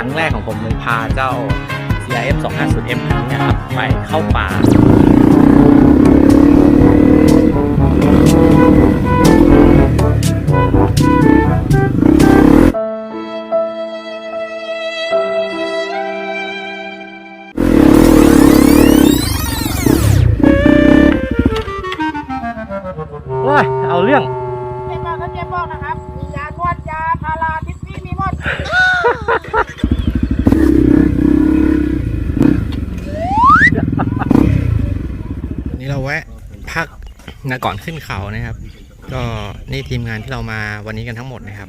รั้งแรกของผมเลยพาเจ้า CRF 250 M คันนี้ครับ ไปเข้าป่าว้าเอาเรื่อง เจ๊บอกก็เจ๊บอกนะครับ มียานวดยาพาราทิพย์มีหมด วั นนี้เราแวะพักนะก่อนขึ้นเขานะครับ ก็นี่ทีมงานที่เรามาวันนี้กันทั้งหมดนะครับ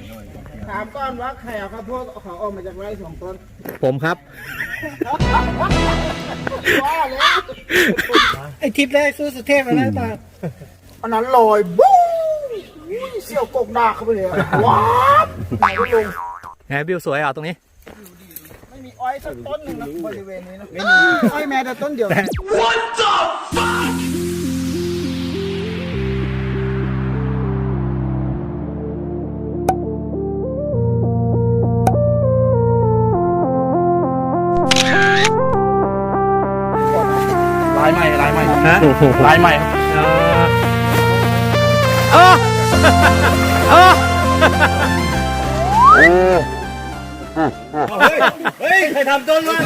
ถามก่อนว่าใครเอาข้าวโพดของออกมาจากไร่สองต้นผมครับ ว่าเลยไอทริปแรกสู้สุเทพมาแล้วตาอันนั้นลอยบู๊อุ้ยเสี่ยวกกดากเข้าไปเลยอะว้าวไหนก็ลง ไงบิวสวยอะตรงนี้ไม่มี อ้อยสักต้นหนึ่งนะบริเวณนี้นะไม่มีอ้อยแม้แต่ต้นเดียวลายใหม่ลายใหม่ฮะลายใหม่เออเอ เฮ้ย เฮ้ย ใครทำต้นวะ